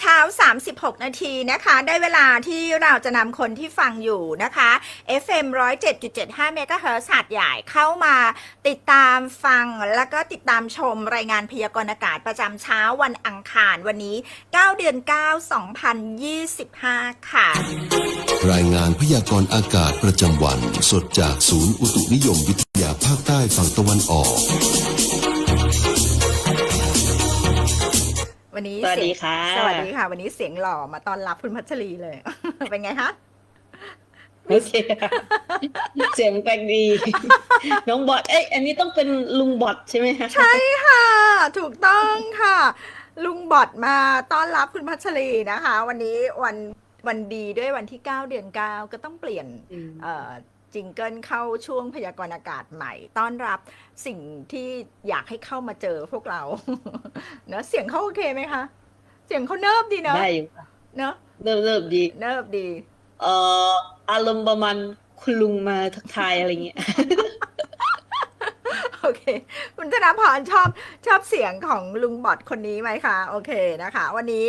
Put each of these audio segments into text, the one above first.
เช้า 36 นาทีนะคะ ได้เวลาที่เราจะนำคนที่ฟังอยู่นะคะ FM 107.75เมกะเฮิรตซ์ใหญ่เข้ามาติดตามฟังแล้วก็ติดตามชมรายงานพยากรณ์อากาศประจำเช้าวันอังคารวันนี้ 9 เดือน 9 2025 ค่ะ รายงานพยากรณ์อากาศประจำวัน สดจากศูนย์อุตุนิยมวิทยาภาคใต้ฝั่งตะวันออก วันนี้สวัสดีเยงค่ะ สวัสดีค่ะ วันนี้เสียงหล่อมาต้อนรับคุณพัชรีเลย เป็นไงคะโอเคค่ะเสียงแปลกดี น้องบอทเอ้ยอันนี้ต้องเป็นลุงบอทใช่ไหมคะใช่ค่ะ ถูกต้องค่ะ ลุงบอดมาต้อนรับคุณพัชรีนะคะ วันนี้วันวันดีด้วยวันที่ 9 เดือน 9 ก็ต้องเปลี่ยนอืมเอ่อ จิงเกิลเข้าช่วงพยากรณ์อากาศใหม่ ต้อนรับสิ่งที่อยากให้เข้ามาเจอพวกเรา เนอะเสียงเขาโอเคไหมคะ เสียงเขาเนิบดีเนอะได้อยู่ค่ะเนอะเริ่มเริ่มดี เนิบดี เอ่ออารมณ์ประมาณคุณลุงมาทักทายอะไรเงี้ย โอเค คุณธนาพรชอบชอบเสียงของลุงบอดคนนี้ไหมคะ โอเคนะคะ วันนี้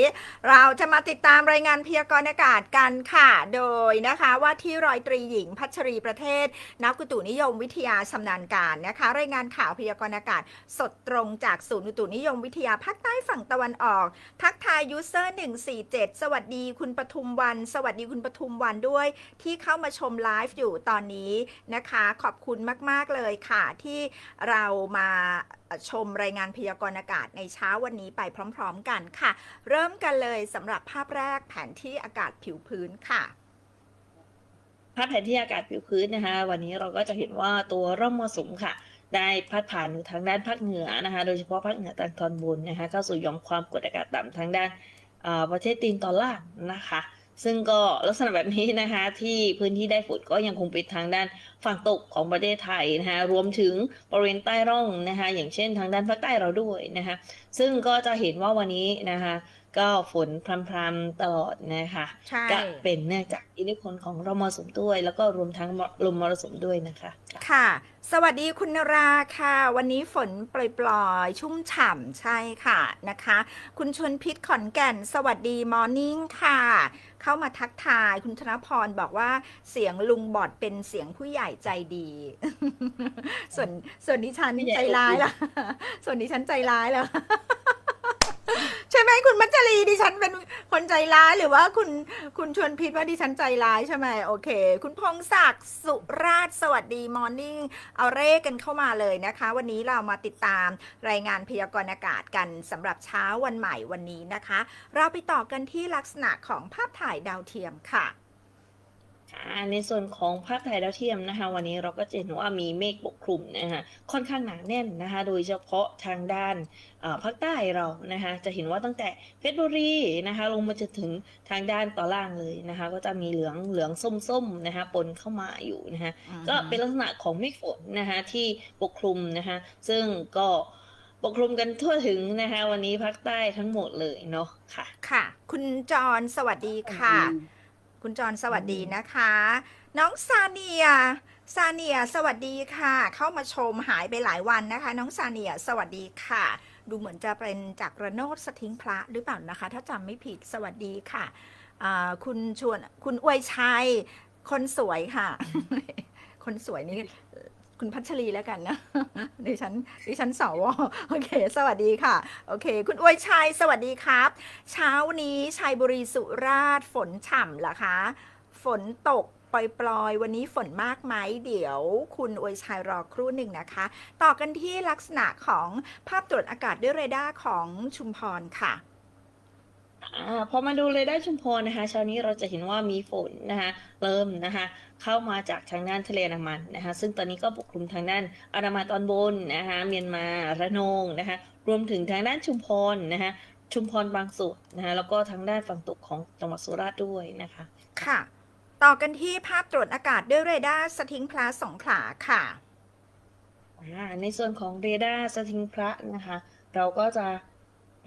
เราจะมาติดตามรายงานพยากรณ์อากาศกันค่ะ โดยนะคะว่าที่รอยตรีหญิงพัชรีประเทศ นักอุตุนิยมวิทยาชำนาญการนะคะ รายงานข่าวพยากรณ์อากาศ สดตรงจากศูนย์อุตุนิยมวิทยาภาคใต้ฝั่งตะวันออก ทักทายยูเซอร์147 สวัสดีคุณปทุมวัน สวัสดีคุณปทุมวันด้วย ที่เข้ามาชมไลฟ์อยู่ตอนนี้นะคะ ขอบคุณมาก ๆ เลยค่ะที่เรามาชมรายงานพยากรณ์อากาศในเช้าวันนี้ไปพร้อมๆกันค่ะ เริ่มกันเลยสำหรับภาพแรกแผนที่อากาศผิวพื้นค่ะภาพแผนที่อากาศผิวพื้นนะคะ วันนี้เราก็จะเห็นว่าตัวร่องมรสุมค่ะ ได้พัดผ่านทางด้านภาคเหนือนะคะ โดยเฉพาะภาคเหนือตอนบนนะคะเข้าสู่ยอมความกดอากาศต่ำทางด้านประเทศจีนตอนล่างนะคะ ซึ่งก็ลักษณะแบบนี้นะคะที่พื้นที่ได้ฝนก็ยังคงเป็นทางด้านฝั่งตกของประเทศไทยนะคะรวมถึงบริเวณใต้ร่องนะคะอย่างเช่นทางด้านภาคใต้เราด้วยนะคะซึ่งก็จะเห็นว่าวันนี้นะคะ ก็ฝนพรำๆตลอดนะคะใช่ ก็เป็นเนื่องจากอิทธิพลของลมมรสุมด้วย แล้วก็รวมทั้งลมมรสุมด้วยนะคะค่ะ สวัสดีคุณนราค่ะ วันนี้ฝนปล่อยๆ ชุ่มฉ่ำใช่ค่ะนะคะ คุณชวนพิษขอนแก่น สวัสดีมอร์นิ่งค่ะ เข้ามาทักทายคุณธนพรบอกว่าเสียงลุงบอดเป็นเสียงผู้ใหญ่ใจดี ส่วนส่วนดิฉันผู้ใหญ่ใจร้ายอบอุ่นล่ะส่วนดิฉันใจร้ายแล้วใช่ ไหมคุณมัจจรีดิฉันเป็นคนใจร้ายหรือว่าคุณคุณชวนพิษว่าดิฉันใจร้ายใช่ไหมโอเค คุณพงศักดิ์สุราชสวัสดีมอร์นิ่งเอาเร่กันเข้ามาเลยนะคะ วันนี้เรามาติดตามรายงานพยากรณ์อากาศกันสำหรับเช้าวันใหม่วันนี้นะคะ เราไปต่อกันที่ลักษณะของภาพถ่ายดาวเทียมค่ะ ในส่วนของภาพถ่ายดาวเทียมนะคะ วันนี้เราก็จะเห็นว่ามีเมฆปกคลุมนะคะค่อนข้างหนาแน่นนะคะ โดยเฉพาะทางด้านเอ่อภาคใต้เรานะคะจะเห็นว่าตั้งแต่เพชรบุรีนะคะ ลงมาจนถึงทางด้านตอนล่างเลยนะคะ ก็จะมีเหลืองเหลืองส้มๆนะคะปนเข้ามาอยู่นะคะก็เป็นลักษณะของเมฆฝนนะคะที่ปกคลุมนะคะซึ่งก็ปกคลุมกันทั่วถึงนะคะ วันนี้ภาคใต้ทั้งหมดเลยเนาะค่ะ ค่ะ คุณจรสวัสดีค่ะ คุณจรสวัสดีนะคะ น้องซาเนียซาเนียสวัสดีค่ะ เข้ามาชมหายไปหลายวันนะคะ น้องซาเนียสวัสดีค่ะ ดูเหมือนจะเป็นจากระโนดสทิ้งพระหรือเปล่านะคะ ถ้าจำไม่ผิดสวัสดีค่ะอ่าคุณชวนคุณอวยชัย คนสวยค่ะ คนสวยนี่ คุณพัชรีแล้วกันนะดิฉันดิฉันสวโอเค สวัสดีค่ะ โอเค คุณอวยชัย สวัสดีครับ เช้านี้ชัยบุรีสุราษฎร์ฝนฉ่ำเหรอคะ ฝนตกปล่อยๆ วันนี้ฝนมากไหมเดี๋ยวคุณอวยชัยรอครู่หนึ่งนะคะ ต่อกันที่ลักษณะของภาพตรวจอากาศด้วยเรดาร์ของชุมพรค่ะ พอมาดูเรดาร์ชุมพรนะคะเช้านี้เราจะเห็นว่ามีฝนนะคะเริ่มนะคะเข้ามาจากทางด้านทะเลอันดามันนะคะซึ่งตอนนี้ก็ปกคลุมทางด้านอันดามันตอนบนนะคะเมียนมาระนองนะคะรวมถึงทางด้านชุมพรนะคะชุมพรบางส่วนนะคะแล้วก็ทางด้านฝั่งตกของจังหวัดสุราษฎร์ด้วยนะคะค่ะ ต่อกันที่ภาพตรวจอากาศด้วยเรดาร์สทิงพลาสงขลาค่ะอ่าในส่วนของเรดาร์สทิงพระนะคะ เราก็จะแ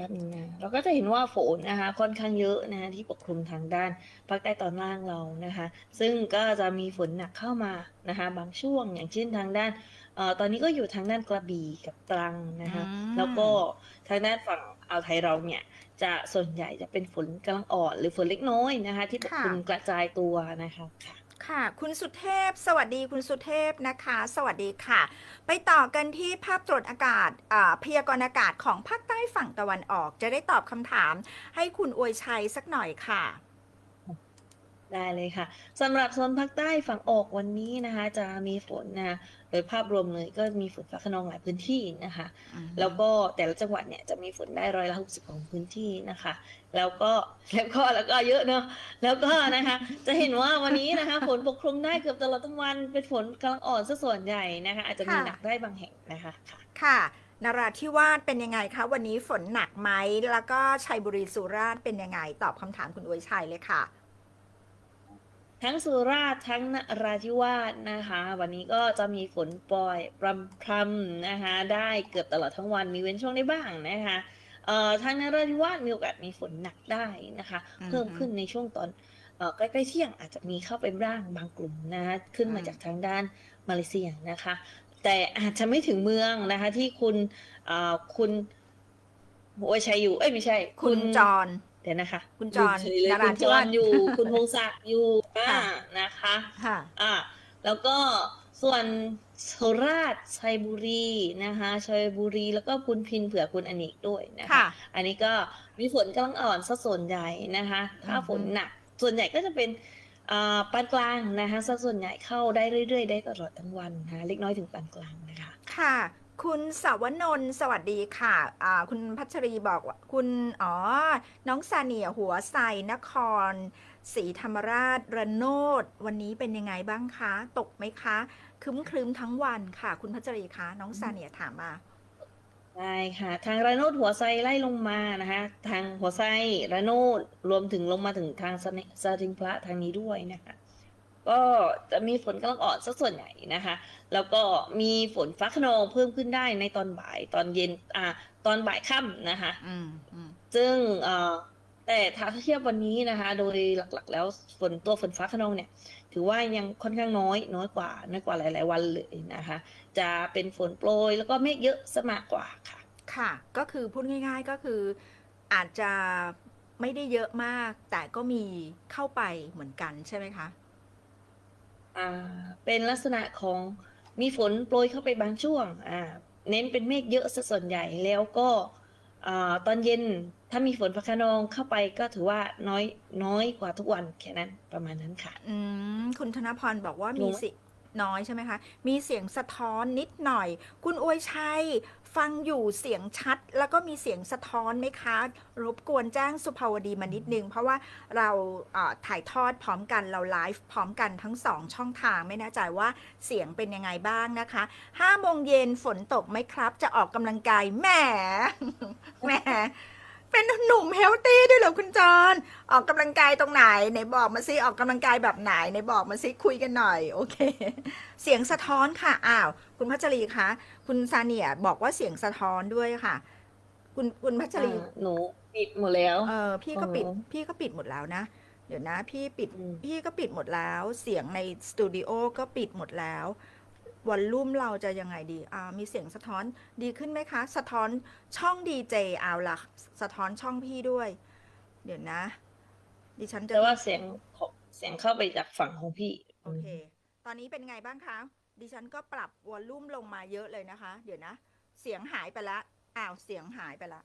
ป๊บนึงนะเราก็จะเห็นว่าฝนนะคะค่อนข้างเยอะนะคะที่ปกคลุมทางด้านภาคใต้ตอนล่างเรานะคะ ซึ่งก็จะมีฝนหนักเข้ามานะคะ บางช่วงอย่างเช่นทางด้านเอ่อตอนนี้ก็อยู่ทางด้านกระบี่กับตรังนะคะอืมแล้วก็ทางด้านฝั่งอ่าวไทยเราเนี่ยจะส่วนใหญ่จะเป็นฝนกำลังอ่อนหรือฝนเล็กน้อยนะคะ ที่ปกคลุมกระจายตัวนะคะค่ะ ค่ะ คุณสุเทพ สวัสดีคุณสุเทพนะคะ สวัสดีค่ะ ไปต่อกันที่ภาพตรวจอากาศพยากรณ์อากาศของภาคใต้ฝั่งตะวันออก จะได้ตอบคำถามให้คุณอวยชัยสักหน่อยค่ะ ได้เลยค่ะสำหรับโซนภาคใต้ฝั่งออกวันนี้นะคะ จะมีฝนนะโดยภาพรวมเลยก็มีฝนฟ้าคะนองหลายพื้นที่นะคะ แล้วก็แต่ละจังหวัดเนี่ยจะมีฝนได้ร้อยละหกสิบของพื้นที่นะคะ แล้วก็แล้วก็แล้วก็เยอะเนอะแล้วก็นะคะ จะเห็นว่าวันนี้นะคะฝนปกคลุมได้เกือบตลอดทั้งวันเป็นฝนกำลังอ่อนซะส่วนใหญ่นะคะ อาจจะมีค่ะหนักได้บางแห่งนะคะค่ะค่ะนราธิวาสเป็นยังไงคะ วันนี้ฝนหนักไหมแล้วก็ชัยบุรีสุราษฎร์เป็นยังไง ตอบคำถามคุณอวยชัยเลยค่ะ ทั้งสุราษฎร์ทั้งนราธิวาสนะคะ วันนี้ก็จะมีฝนปล่อยปรำพรำนะคะ ได้เกือบตลอดทั้งวันมีเว้นช่วงได้บ้างนะคะเอ่อทางนราธิวาสมีโอกาสมีฝนหนักได้นะคะอือฮึเพิ่มขึ้นในช่วงตอนเอ่อใกล้ๆเที่ยงอาจจะมีเข้าไปบ้างบางกลุ่มนะคะขึ้นมาอืมจากทางด้านมาเลเซียนะคะ แต่อาจจะไม่ถึงเมืองนะคะที่คุณเอ่อคุณโอยชัยอยู่เอ้ยไม่ใช่ คุณจร เดี๋ยวนะคะ คุณจรลืมเฉยเลยนราคุณธิจวาสรอยู่ คุณพงศักดิ์อยู่อ่าค่ะนะคะค่ะอ่าแล้วก็ส่วนโคราชชัยบุรีนะคะชัยบุรีแล้วก็คุณพินเผื่อคุณอเนกด้วยนะคะค่ะอันนี้ก็มีฝนกำลังอ่อนซะส่วนใหญ่นะคะ ถ้าอือฮึฝนหนักส่วนใหญ่ก็จะเป็นอ่าปานกลางนะคะซะส่วนใหญ่เข้าได้เรื่อยๆ ได้ตลอดทั้งวันนะคะเล็กน้อยถึงปานกลางนะคะ ค่ะ คุณสาวนนท์สวัสดีค่ะอ่าคุณพัชรีบอกว่าคุณอ๋อ น้องซาเนียหัวไซนครศรีธรรมราชระโนดวันนี้เป็นยังไงบ้างคะ ตกไหมคะคึ้มครึ้มๆทั้งวันค่ะ คุณพัชรีคะน้องซาเนียถามมาได้ค่ะทางระโนดหัวไซไล่ลงมานะคะทางหัวไซระโนดรวมถึงลงมาถึงทางสะเนสะทิงพระทางนี้ด้วยนะคะ ก็จะมีฝนกำลังอ่อนสักส่วนใหญ่นะคะ แล้วก็มีฝนฟ้าคะนองเพิ่มขึ้นได้ในตอนบ่ายตอนเย็นอ่าตอนบ่ายค่ำนะคะอืมอืมซึ่งเอ่อแต่ถ้าเทียบวันนี้นะคะ โดยหลักๆ แล้วฝนตัวฝนฟ้าคะนองเนี่ย ถือว่ายังค่อนข้างน้อย น้อยกว่าน้อยกว่าหลาย ๆ วันเลยนะคะ จะเป็นฝนโปรยแล้วก็เมฆเยอะซะมากกว่าค่ะ ค่ะ ก็คือพูดง่าย ๆก็คืออาจจะไม่ได้เยอะมาก แต่ก็มีเข้าไปเหมือนกันใช่ไหมคะ อ่าเป็นลักษณะของมีฝนโปรยเข้าไปบางช่วงอ่าเน้นเป็นเมฆเยอะซะส่วนใหญ่แล้วก็อ่าตอนเย็นถ้ามีฝนฟ้าคะนองเข้าไปก็ถือว่าน้อยน้อยกว่าทุกวันแค่นั้นประมาณนั้นค่ะ อืมคุณธนพรบอกว่ารู้มีไหมสิ น้อยใช่ไหมคะ มีเสียงสะท้อนนิดหน่อย คุณอวยชัยฟังอยู่เสียงชัด แล้วก็มีเสียงสะท้อนไหมคะ รบกวนแจ้งสุภาวดีมานิดนึง เพราะว่าเราถ่ายทอดพร้อมกันเราไลฟ์พร้อมกันทั้งสองช่องทางไม่แน่ใจว่าเสียงเป็นยังไงบ้างนะคะห้าโมงเย็นฝนตกไหมครับ จะออกกำลังกายแหมแหม เป็นหนุ่มเฮลตี้ด้วยเหรอคุณจรออกกำลังกายตรงไหนไหนบอกมาซิออกกำลังกายแบบไหนไหนบอกมาซิคุยกันหน่อย โอเค เสียงสะท้อนค่ะอ้าว คุณพัชรีคะคุณซาเนียบอกว่าเสียงสะท้อนด้วยค่ะ คุณคุณพัชรีอ่าหนูปิดหมดแล้วเออพี่ก็ปิดอ๋อพี่ก็ปิดหมดแล้วนะเดี๋ยวนะ พี่ปิดอืมพี่ก็ปิดหมดแล้ว เสียงในสตูดิโอก็ปิดหมดแล้ว วอลลุ่มเราจะยังไงดีอ่ามีเสียงสะท้อนดีขึ้นไหมคะ สะท้อนช่องดีเจเอาล่ะสะท้อนช่องพี่ด้วย เดี๋ยวนะ ดิฉันจะแต่ว่าเสียงของเสียงเข้าไปจากฝั่งของพี่โอเค ตอนนี้เป็นไงบ้างคะ ดิฉันก็ปรับวอลลุ่มลงมาเยอะเลยนะคะ เดี๋ยวนะ เสียงหายไปละอ้าวเสียงหายไปละ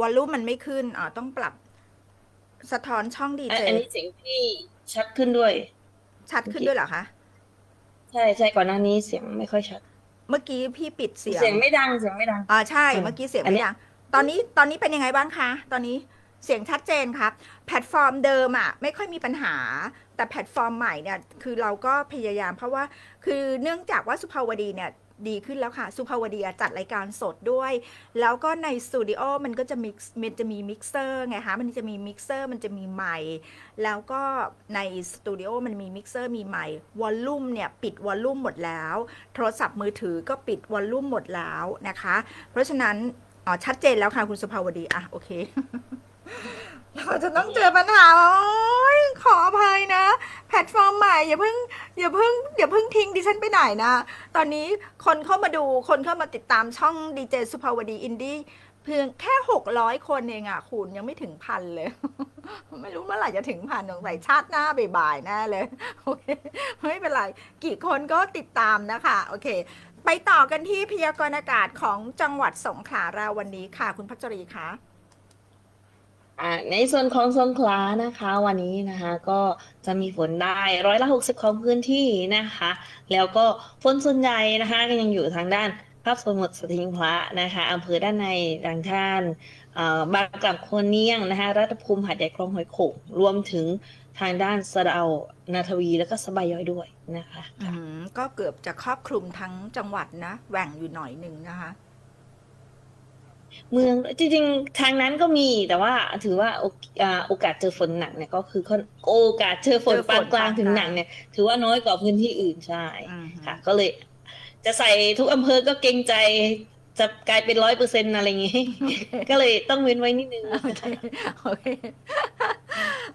วอลลุ่มมันไม่ขึ้นอ๋อต้องปรับ สะท้อนช่องดีอันเจอันนี้เสียงพี่ชัดขึ้นด้วย ชัดขึ้นด้วยเหรอคะ ใช่ใช่ก่อนหน้านี้เสียงไม่ค่อยชัด เมื่อกี้พี่ปิดเสียงเสียงไม่ดังเสียงไม่ดัง อ่าใช่อืมเมื่อกี้เสียงอันไม่เนี้ยดัง ตอนนี้ตอนนี้เป็นยังไงบ้างคะ ตอนนี้เสียงชัดเจนครับ แพลตฟอร์มเดิมอะไม่ค่อยมีปัญหา แต่แพลตฟอร์มใหม่เนี่ยคือเราก็พยายามเพราะว่าคือเนื่องจากว่าสุภาวดีเนี่ย ดีขึ้นแล้วค่ะ สุภาวดีจัดรายการสดด้วย แล้วก็ในสตูดิโอมันก็จะมิกซ์มันจะมีมิกเซอร์ไงคะมันจะมีมิกเซอร์มันจะมีไมค์แล้วก็ในสตูดิโอมันมีมิกเซอร์มีไมค์วอลลุ่มเนี่ยปิดวอลลุ่มหมดแล้ว โทรศัพท์มือถือก็ปิดวอลลุ่มหมดแล้วนะคะ เพราะฉะนั้นอ๋อชัดเจนแล้วค่ะคุณสุภาวดีอะโอเค เราจะต้องเจอปัญหาโอ้ยขออภัยนะ แพลตฟอร์มใหม่อย่าเพิ่งอย่าเพิ่งอย่าเพิ่งทิ้งดิฉันไปไหนนะ ตอนนี้คนเข้ามาดูคนเข้ามาติดตามช่องดีเจสุภาวดีอินดี้เพียงแค่หกร้อยคนเองอะคุณยังไม่ถึงพันเลย ไม่รู้เมื่อไหร่จะถึงพันสงสัยชาติหน้าบ่ายๆแน่เลย โอเค ไม่เป็นไร กี่คนก็ติดตามนะคะ โอเค ไปต่อกันที่พยากรณ์อากาศของจังหวัดสงขลาเราวันนี้ค่ะ คุณพัชรีคะ อ่าในส่วนของสงขลานะคะ วันนี้นะคะก็จะมีฝนได้ร้อยละหกสิบของพื้นที่นะคะ แล้วก็ฝนส่วนใหญ่นะคะก็ยังอยู่ทางด้านภาคสมุทรสทิงพระนะคะอำเภอด้านในทางท่านบางกล่ำโคนเนียงนะคะรัตภูมิหาดใหญ่คลองหอยโข่งรวมถึงทางด้านสะเดานาทวีแล้วก็สบายย้อยด้วยนะคะก็เกือบจะครอบคลุมทั้งจังหวัดนะแหว่งอยู่หน่อยหนึ่งนะคะ เมืองจริงๆ ทางนั้นก็มีแต่ว่าถือว่าโออ่าโอกาสเจอฝนหนักเนี่ยก็คือค่อนโอกาสเจอฝนเจอฝนปานกลางถึงปานกลางหนักเนี่ย ถือว่าน้อยกว่าพื้นที่อื่นใช่อืมค่ะ ก็เลยจะใส่ทุกอำเภอก็เกรงใจจะกลายเป็นร้อยเปอร์เซ็นต์อะไรอย่างงี้ ก็เลยต้องเว้นไว้นิดนึง โอเค โอเค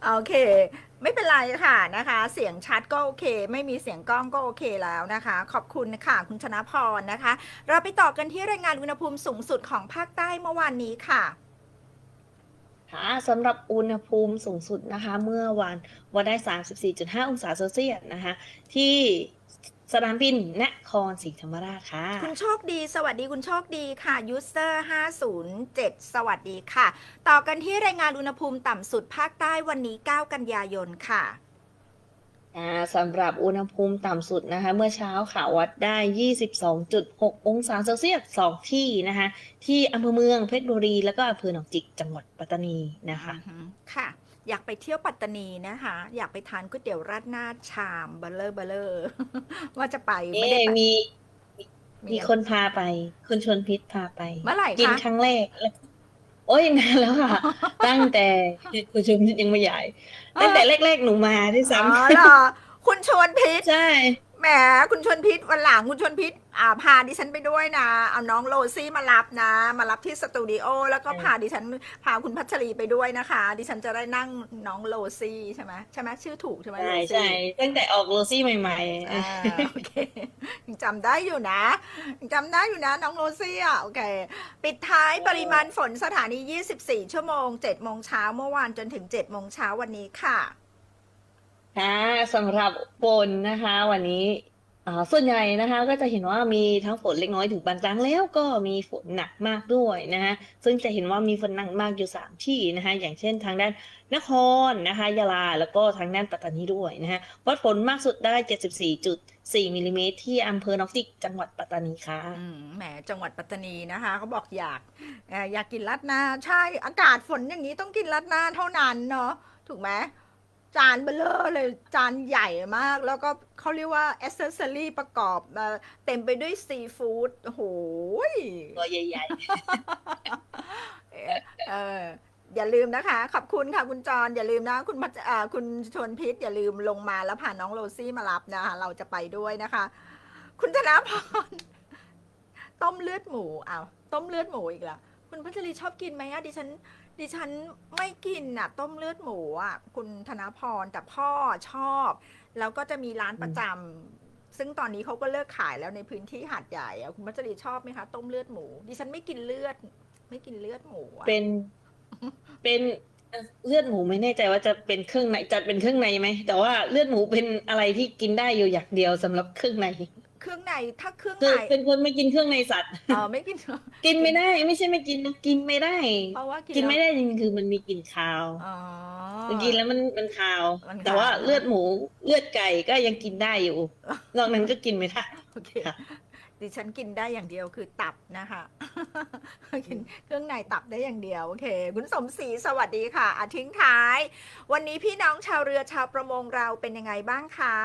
โอเค ไม่เป็นไรค่ะนะคะ เสียงชัดก็โอเค ไม่มีเสียงกล้องก็โอเคแล้วนะคะ ขอบคุณค่ะคุณชนะพรนะคะ เราไปต่อกันที่รายงานอุณหภูมิสูงสุดของภาคใต้เมื่อวานนี้ค่ะค่ะสำหรับอุณหภูมิสูงสุดนะคะ เมื่อวานวันได้ 34.5 องศาเซลเซียสนะคะ ที่ สนามบินนครศรีธรรมราชค่ะ คุณโชคดี สวัสดีคุณโชคดีค่ะยูเซอร์507 สวัสดีค่ะ ต่อกันที่รายงานอุณหภูมิต่ำสุดภาคใต้วันนี้ 9 กันยายนค่ะอ่าสำหรับอุณหภูมิต่ำสุดนะคะ เมื่อเช้าค่ะวัดได้ 22.6 องศาเซลเซียสสองที่นะคะ ที่อำเภอเมืองเพชรบุรี แล้วก็อำเภอหนองจิกจังหวัดปัตตานีนะคะอือฮึค่ะ อยากไปเที่ยวปัตตานีนะคะ อยากไปทานก๋วยเตี๋ยวราดหน้าชามเบลเลอร์เบลเลอร์ว่าจะไปไม่เอ๊ได้ไปมีมี มีคนพาไป คุณชวนพิษพาไปเมื่อไหร่กินคะครั้งแรกแล้วโอ้ยนานแล้วค่ะ ตั้งแต่คุณชวนพิษยังไม่ใหญ่ตั้งแต่แรกๆหนูมาที่อ๋อซ้ำเหรอคุณชวนพิษ ใช่ แหมคุณชวนพิษวันหลังคุณชวนพิษอ่าพาดิฉันไปด้วยนะ เอาน้องโรซี่มารับนะ มารับที่สตูดิโอแล้วก็พาดิฉันพาคุณพัชรีไปด้วยนะคะ ดิฉันจะได้นั่งน้องโรซี่ใช่ไหมใช่ไหมชื่อถูกใช่ไหมใช่โรใช่ซี่ตั้งแต่ออกโรซี่ใหม่อ่าโอเคยังจำได้อยู่นะยังจำได้อยู่นะ น้องโรซี่อะโอเค ปิดท้ายปริมาณฝนสถานี 24 ชั่วโมง7โมงเช้าเมื่อวานจนถึง7โมงเช้าวันนี้ค่ะๆ ค่ะสำหรับฝนนะคะ วันนี้ส่วนใหญ่นะคะก็จะเห็นว่ามีทั้งฝนเล็กน้อยถึงปานกลางแล้วก็มีฝนหนักมากด้วยนะคะซึ่งจะเห็นว่ามีฝนหนักมากอยู่สามที่นะคะอย่างเช่นทางด้านนครนะคะยะลาแล้วก็ทางด้านปัตตานีด้วยนะคะวัดฝนมากสุดได้ 74.4มิลลิเมตรที่อำเภอหนองจิกจังหวัดปัตตานีค่ะแหมจังหวัดปัตตานีนะคะเขาบอกอยากเอ่ออยากกินรัดหน้าใช่อากาศฝนอย่างนี้ต้องกินรัดหน้าเท่านั้นเนาะถูกไหม จานเบลเลอร์เลยจานใหญ่มาก แล้วก็เขาเรียกว่าอ c เซสซอรี่ประกอบมาเต็มไปด้วยซีฟู้ดโอ้โหยตัวใหญ่เอออย่าลืมนะคะ ขอบคุณค่ะคุณจร อย่าลืมนะ คุณพัชอ่าคุณชวนพิษ อย่าลืมลงมาแล้วพาน้องโรซี่มารับนะคะ เราจะไปด้วยนะคะ คุณธนาพรต้มเลือดหมูอ้าวต้มเลือดหมูอีกแล้วคุณพัชรีชอบกินไหมอะดิฉัน ดิฉันไม่กินอะต้มเลือดหมูอะคุณธนพรแต่พ่อชอบ แล้วก็จะมีร้านประจำซึ่งตอนนี้เขาก็เลิกขายแล้วในพื้นที่หาดใหญ่อะคุณพัชรีชอบไหมคะ ต้มเลือดหมู ดิฉันไม่กินเลือด ไม่กินเลือดหมูอะเป็น เป็นเอ่อเลือดหมูไม่แน่ใจว่าจะเป็นเครื่องในจัดเป็นเครื่องในไหมแต่ว่าเลือดหมูเป็นอะไรที่กินได้อยู่อย่างเดียวสำหรับเครื่องใน เครื่องในถ้าเครื่องคือในเป็นคนไม่กินเครื่องในสัตว์ เออไม่กิน กินไม่ได้ ไม่ใช่ไม่กินนะกินไม่ได้ เพราะว่ากินกินไม่แล้วได้จริงๆคือมันมีกลิ่นคาวอ๋อ มันกินแล้วมันมันคาว มันคาว แต่ว่าเลือดหมูเลือดไก่ก็ยังกินได้อยู่นอกนั้นก็กินไม่ได้ โอเคค่ะ ดิฉันกินได้อย่างเดียวคือตับนะคะกินเครื่องในตับได้อย่างเดียวโอเค คุณสมศรีสวัสดีค่ะอาทิ้งท้าย วันนี้พี่น้องชาวเรือชาวประมงเราเป็นยังไงบ้างคะ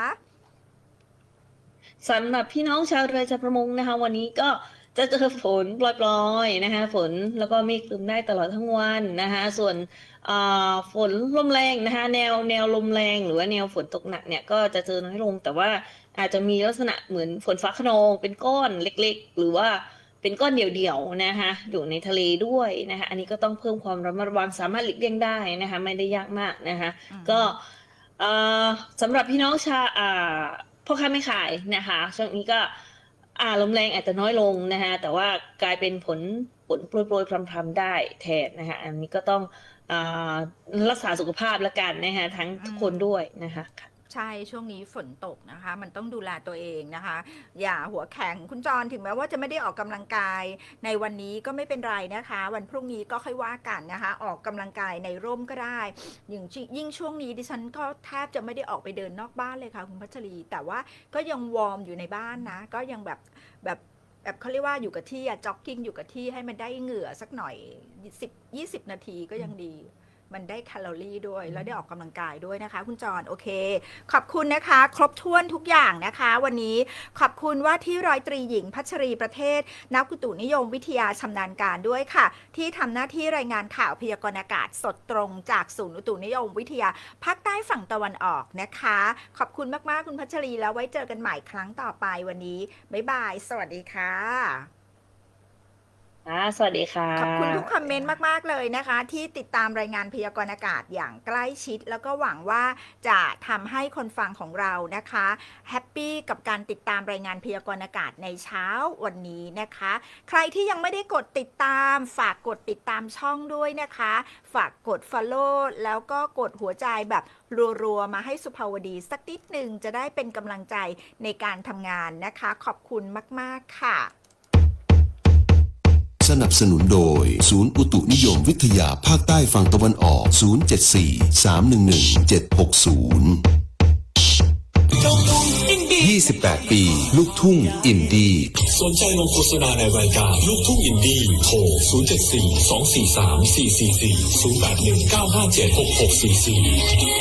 สำหรับพี่น้องชาวเรือชาวประมงนะคะ วันนี้ก็จะเจอฝนปล่อยๆนะคะ ฝนแล้วก็เมฆครึ้มได้ตลอดทั้งวันนะคะ ส่วนอ่าฝนลมแรงนะคะ แนวแนวลมแรงหรือว่าแนวฝนตกหนักเนี่ยก็จะเจอน้อยลง แต่ว่าอาจจะมีลักษณะเหมือนฝนฟ้าคะนองเป็นก้อนเล็กๆ หรือว่าเป็นก้อนเดี่ยวๆนะคะอยู่ในทะเลด้วยนะคะ อันนี้ก็ต้องเพิ่มความระมัดระวังสามารถหลีกเลี่ยงได้นะคะ ไม่ได้ยากมากนะคะ ก็เอ่อสำหรับพี่น้องชาอ่า พ่อค้าไม่ขายนะคะช่วงนี้ก็อ่าลมแรงอาจจะน้อยลงนะคะแต่ว่ากลายเป็นผลฝนโปรยๆพรำๆได้แทนนะคะอันนี้ก็ต้องอารักษาสุขภาพแล้วกันนะคะทั้งทุกคนด้วยนะคะ ใช่ช่วงนี้ฝนตกนะคะ มันต้องดูแลตัวเองนะคะ อย่าหัวแข็งคุณจรถึงแม้ว่าจะไม่ได้ออกกำลังกาย ในวันนี้ก็ไม่เป็นไรนะคะ วันพรุ่งนี้ก็ค่อยว่ากันนะคะ ออกกำลังกายในร่มก็ได้อย่างชิยิ่งช่วงนี้ดิฉันก็แทบจะไม่ได้ออกไปเดินนอกบ้านเลยค่ะคุณพัชรี แต่ว่าก็ยังวอร์มอยู่ในบ้านนะ ก็ยังแบบแบบแบบเขาเรียกว่าอยู่กับที่จ็อกกิ้งอยู่กับที่ให้มันได้เหงื่อสักหน่อย10 20 นาทีก็ยังดี มันได้แคลอรี่ด้วย แล้วได้ออกกำลังกายด้วยนะคะ คุณจรโอเค ขอบคุณนะคะ ครบถ้วนทุกอย่างนะคะ วันนี้ขอบคุณว่าที่ร้อยตรีหญิงพัชรีประเทศ นักอุตุนิยมวิทยาชำนาญการด้วยค่ะ ที่ทำหน้าที่รายงานข่าวพยากรณ์อากาศสดตรงจากศูนย์อุตุนิยมวิทยาภาคใต้ฝั่งตะวันออกนะคะ ขอบคุณมากๆคุณพัชรีแล้วไว้เจอกันใหม่ครั้งต่อไปวันนี้บ๊ายบาย สวัสดีค่ะ อ่าสวัสดีค่ะ ขอบคุณทุกคอมเมนต์มาก ๆ เลยนะคะ ที่ติดตามรายงานพยากรณ์อากาศอย่างใกล้ชิด แล้วก็หวังว่าจะทำให้คนฟังของเรานะคะแฮปปี้กับการติดตามรายงานพยากรณ์อากาศในเช้าวันนี้นะคะ ใครที่ยังไม่ได้กดติดตาม ฝากกดติดตามช่องด้วยนะคะ ฝากกด Follow แล้วก็กดหัวใจแบบรัวๆ มาให้สุภาวดีสักนิดหนึ่งจะได้เป็นกำลังใจในการทำงานนะคะ ขอบคุณมาก ๆ ค่ะ นับสนุนโดย ศูนย์อุตุนิยมวิทยาภาคใต้ฝั่งตะวันออก 074 311 760 28 ปี ลูกทุ่งอินดี้สนใจลงโฆษณาในรายการลูกทุ่งอินดี้โทร 074 243 444 081 957 6644